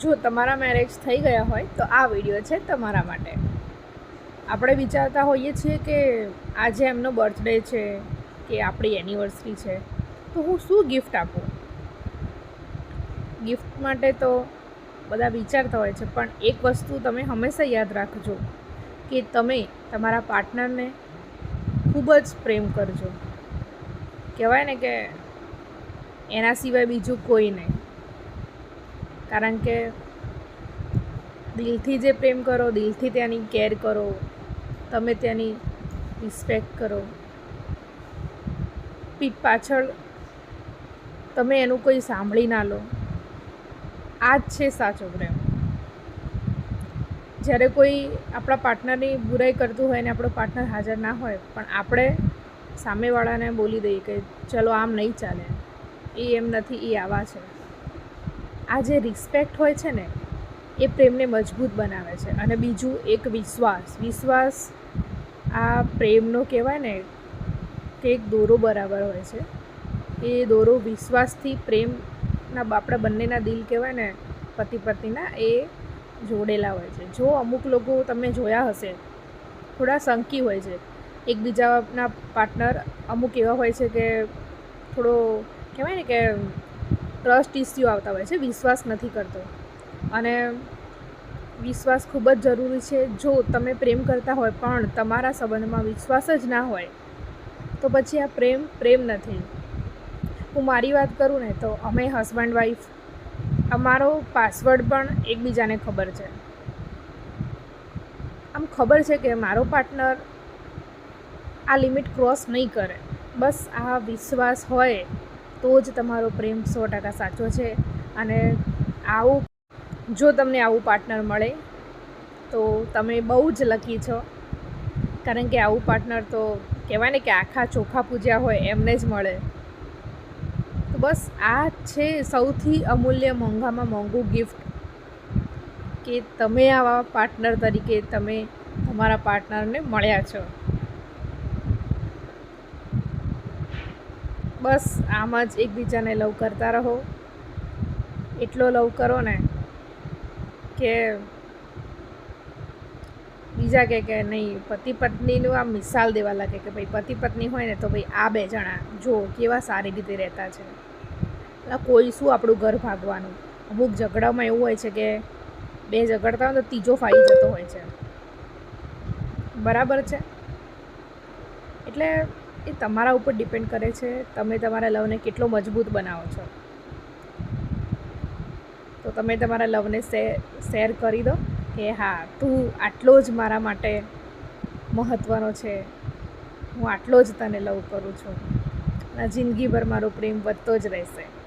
જો તમારા મેરેજ થઈ ગયા હોય, તો આ વીડિયો છે તમારા માટે. આપણે વિચારતા હોઈએ છીએ કે આજે એમનો બર્થડે છે, કે આપણી એનિવર્સરી છે, તો હું શું ગિફ્ટ આપું? ગિફ્ટ માટે તો બધા વિચારતા હોય છે, પણ એક વસ્તુ તમે હંમેશા યાદ રાખજો, કે તમે તમારા પાર્ટનરને ખૂબ જ પ્રેમ કરજો. કહેવાય ને કે એના સિવાય બીજું કોઈ નહીં. કારણ કે દિલથી જે પ્રેમ કરો, દિલથી ત્યાંની કેર કરો, તમે ત્યાંની રિસ્પેક્ટ કરો. પીઠ પાછળ તમે એનું કોઈ સાંભળી ના લો. આ જ છે સાચો પ્રેમ. જ્યારે કોઈ આપણા પાર્ટનરની બુરાઈ કરતું હોય ને આપણો પાર્ટનર હાજર ના હોય, પણ આપણે સામેવાળાને બોલી દઈએ કે, ચલો, આમ નહીં ચાલે. એ એમ નથી, એ આવા છે. આ જે રિસ્પેક્ટ હોય છે ને, એ પ્રેમને મજબૂત બનાવે છે. અને બીજું એક વિશ્વાસ. વિશ્વાસ આ પ્રેમનો કહેવાય ને કે એક દોરો બરાબર હોય છે. એ દોરો વિશ્વાસથી પ્રેમના આપણા બંનેના દિલ કહેવાય ને પતિ પત્નીના એ જોડેલા હોય છે. જો અમુક લોકો તમે જોયા હશે, થોડા સંકી હોય છે. એકબીજાના પાર્ટનર અમુક એવા હોય છે કે, થોડો કહેવાય ને કે ટ્રસ્ટ ઇસ્યુ આવતા હોય છે, વિશ્વાસ નથી કરતો. અને વિશ્વાસ ખૂબ જ જરૂરી છે. જો તમે પ્રેમ કરતા હોય પણ તમારા સંબંધમાં વિશ્વાસ જ ના હોય, તો પછી આ પ્રેમ પ્રેમ નથી. હું મારી વાત કરું ને, તો અમે હસબન્ડ વાઈફ અમારો પાસવર્ડ પણ એકબીજાને ખબર છે. આમ ખબર છે કે મારો પાર્ટનર આ લિમિટ ક્રોસ નહીં કરે. બસ આ વિશ્વાસ હોય તો જ તમારો પ્રેમ સો ટકા સાચો છે. અને આવું, જો તમને આવું પાર્ટનર મળે, તો તમે બહુ જ લકી છો. કારણ કે આવું પાર્ટનર તો કહેવાય ને કે આખા ચોખા પૂજ્યા હોય, એમને જ મળે. તો બસ આ છે સૌથી અમૂલ્ય મોંઘામાં મોંઘું ગિફ્ટ કે તમે આવા પાર્ટનર તરીકે તમે તમારા પાર્ટનરને મળ્યા છો. બસ આમ જ એકબીજાને લવ કરતા રહો. એટલો લવ કરો ને કે બીજા કહે કે નહીં પતિ પત્નીનું આમ મિસાલ દેવા લાગે કે ભાઈ પતિ પત્ની હોય ને તો ભાઈ આ બે જણા જો કેવા સારી રીતે રહેતા છે. કોઈ શું આપણું ઘર ભાગવાનું? અમુક ઝઘડામાં એવું હોય છે કે બે ઝઘડતા હોય તો ત્રીજો ફાઈ જતો હોય છે. બરાબર છે? એટલે એ તમારા ઉપર ડિપેન્ડ કરે છે, તમે તમારા લવને કેટલો મજબૂત બનાવો છો. તો તમે તમારા લવને શેર કરી દો કે હા, તું આટલો જ મારા માટે મહત્ત્વનો છે, હું આટલો જ તને લવ કરું છું. અને જિંદગીભર મારો પ્રેમ વધતો જ રહેશે.